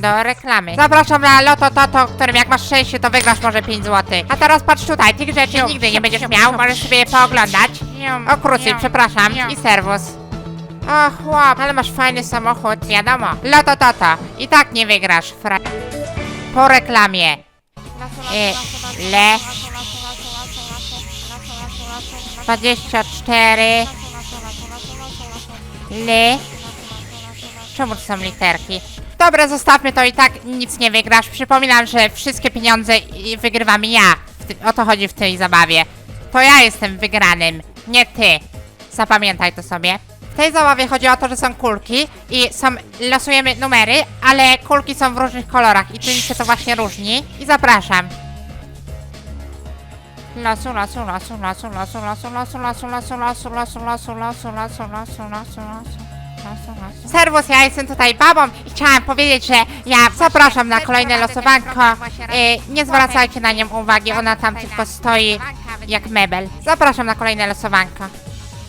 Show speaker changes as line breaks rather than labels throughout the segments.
do reklamy. Zapraszam na Loto Toto, którym jak masz szczęście, to wygrasz może 5 zł. A teraz patrz tutaj, tych rzeczy nigdy nie będziesz miał, możesz sobie je pooglądać. O krucy, przepraszam, i serwus. O chłop, ale masz fajny samochód, wiadomo. Loto Toto, i tak nie wygrasz, fra... Po reklamie. E, le... 24... Le... Czemu to są literki? Dobra, zostawmy to i tak nic nie wygrasz. Przypominam, że wszystkie pieniądze wygrywam ja. O to chodzi w tej zabawie. To ja jestem wygranym, nie ty. Zapamiętaj to sobie. W tej zabawie chodzi o to, że są kulki i są, losujemy numery, ale kulki są w różnych kolorach i tym się to właśnie różni. I zapraszam. Losu, losu, losu, losu, losu, losu, losu, losu, losu, losu, losu, losu, losu, losu, losu, losu, losu. Serwus, ja jestem tutaj babą i chciałam powiedzieć, że ja zapraszam na kolejne losowanko. Y, nie zwracajcie na nią uwagi, ona tam tylko stoi jak mebel. Zapraszam na kolejne losowanko.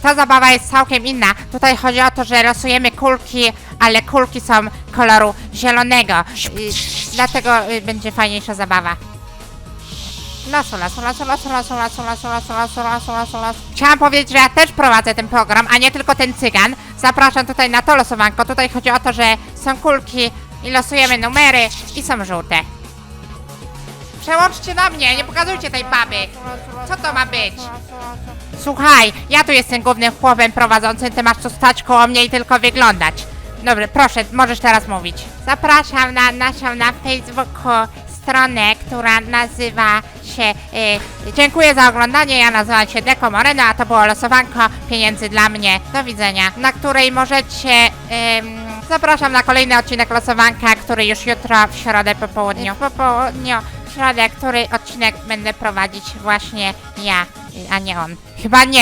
Ta zabawa jest całkiem inna. Tutaj chodzi o to, że losujemy kulki, ale kulki są koloru zielonego. Y, dlatego y, będzie fajniejsza zabawa. Lasu, lasu, lasu, lasu, lasu, lasu, lasu, lasu, lasu, lasu, lasu, lasu. Chciałam powiedzieć, że ja też prowadzę ten program, a nie tylko ten cygan. Zapraszam tutaj na to losowanko. Tutaj chodzi o to, że są kulki i losujemy numery i są żółte. Przełączcie na mnie, nie pokazujcie tej baby. Co to ma być? Słuchaj, ja tu jestem głównym chłopem prowadzącym, ty masz tu stać koło mnie i tylko wyglądać. Dobrze, proszę, możesz teraz mówić. Zapraszam na naszą na Facebooku stronę, która nazywa się... Y, dziękuję za oglądanie, ja nazywam się Deko Moreno, a to było losowanko pieniędzy dla mnie. Do widzenia. Na której możecie... zapraszam na kolejny odcinek losowanka, który już jutro w środę po południu. Po południu, w środę, który odcinek będę prowadzić właśnie ja, a nie on. Chyba nie.